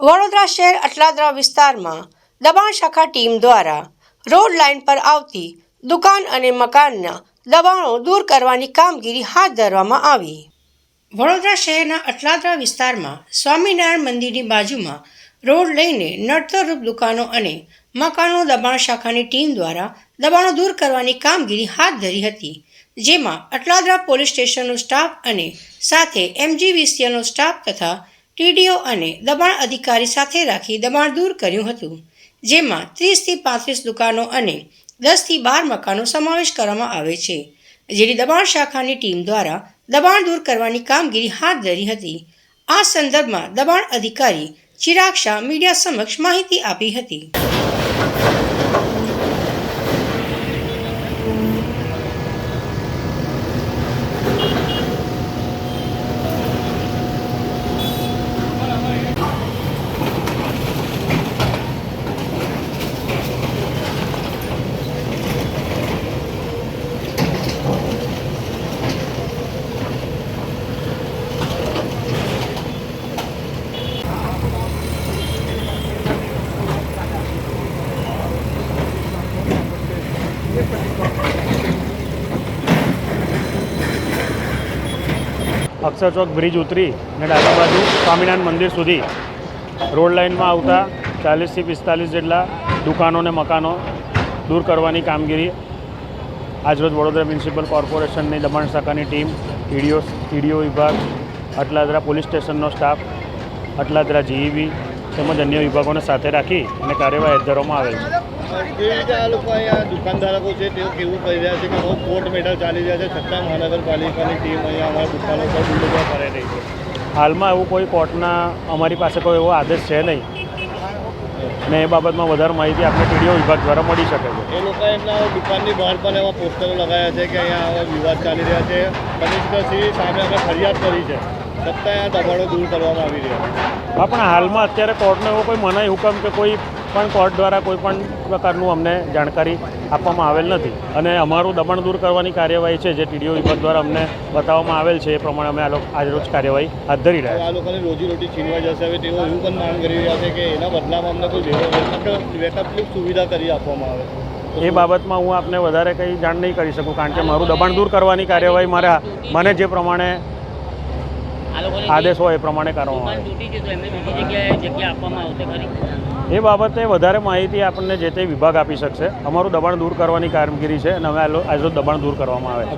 વડોદરા શહેર અટલાદરા વિસ્તારમાં દબાણ શાખા ટીમ દ્વારા રોડ લાઇન પર આવતી દુકાન અને મકાનના દબાણો દૂર કરવાની કામગીરી હાથ ધરવામાં આવી. વડોદરા શહેરના અટલાદરા વિસ્તારમાં સ્વામિનારાયણ મંદિરની બાજુમાં રોડ લઈને નડતરરૂપ દુકાનો અને મકાનો દબાણ શાખાની ટીમ દ્વારા દબાણો દૂર કરવાની કામગીરી હાથ ધરી હતી, જેમાં અટલાદરા પોલીસ સ્ટેશનનો સ્ટાફ અને સાથે એમજીવીસીએલનો સ્ટાફ તથા ટીડીઓ અને દબાણ અધિકારી સાથે રાખી દબાણ દૂર કર્યું હતું, જેમાં ત્રીસથી પાંત્રીસ દુકાનો અને દસથી બાર મકાનો સમાવેશ કરવામાં આવે છે, જેની દબાણ શાખાની ટીમ દ્વારા દબાણ દૂર કરવાની કામગીરી હાથ ધરી હતી. આ સંદર્ભમાં દબાણ અધિકારી ચિરાગ શાહ મીડિયા સમક્ષ માહિતી આપી હતી. અક્ષર ચોક બ્રિજ ઉતરી અને ડાબી બાજુ સ્વામિનારાયણ મંદિર સુધી. રોડ લાઇનમાં આવતા ચાલીસથી પિસ્તાલીસ જેટલા દુકાનો અને મકાનો દૂર કરવાની કામગીરી આજરોજ વડોદરા મ્યુનિસિપલ કોર્પોરેશનની દમણ શાખાની ટીમ, ટીડીઓ ટીડીઓ વિભાગ, અટલાદરા પોલીસ સ્ટેશનનો સ્ટાફ, અટલાદરા જીઈબી તેમજ અન્ય વિભાગોને સાથે રાખી અને કાર્યવાહી હાથ ધરવામાં આવેલ છે. કેવી રીતે આ લોકો અહીંયા દુકાનધારકો છે તેઓ કેવું કહી રહ્યા છે કે બહુ કોર્ટ મેડલ ચાલી રહ્યા છે છતાં મહાનગરપાલિકાની ટીમ અહીંયા અમારા દુકાનો પર બુલડોઝર કરે રહી છે. હાલમાં એવું કોઈ કોર્ટના અમારી પાસે કોઈ એવો આદેશ છે નહીં. ને એ બાબતમાં વધારે માહિતી આપણે ટીડીઓ વિભાગ દ્વારા મળી શકે છે. એ લોકો એમના દુકાનની બહાર પણ એવા પોસ્ટરો લગાવ્યા છે કે અહીંયા આવા વિવાદ ચાલી રહ્યા છે. કનિષ્ઠસિંહ સામે અમે ફરિયાદ કરી છે. છતાં અહીંયા દબાણો દૂર કરવામાં આવી રહ્યા છે. હા પણ હાલમાં અત્યારે કોર્ટનો એવો કોઈ મનાઈ હુકમ કે કોઈ પણ કોર્ટ દ્વારા કોઈ પણ પ્રકારનું અમને જાણકારી આપવામાં આવેલ નથી. અને અમારું દબાણ દૂર કરવાની કાર્યવાહી છે જે ટીડીઓ વિભાગ દ્વારા અમને બતાવવામાં આવેલ છે એ પ્રમાણે અમે આ લોકો આજરોજ કાર્યવાહી હાથ ધરી રહ્યા આ આ લોકોની રોજીરોટી છીનવાઈ જશે હવે તેઓ એવું પણ માંગ કરી રહ્યા છે કે એના બદલામાં અમને કોઈ વેકઅપ વૈકલ્પિક સુવિધા કરી આપવામાં આવે. એ બાબતમાં હું આપને વધારે કંઈ જાણ નહીં કરી શકું કારણ કે મારું દબાણ દૂર કરવાની કાર્યવાહી મારા મને જે પ્રમાણે આદેશ હોય એ પ્રમાણે કરવામાં આવે. એ બાબતે વધારે માહિતી આપણને જે તે વિભાગ આપી શકશે. અમારું દબાણ દૂર કરવાની કામગીરી છે અને અમે આ લો- દબાણ દૂર કરવામાં આવે. છે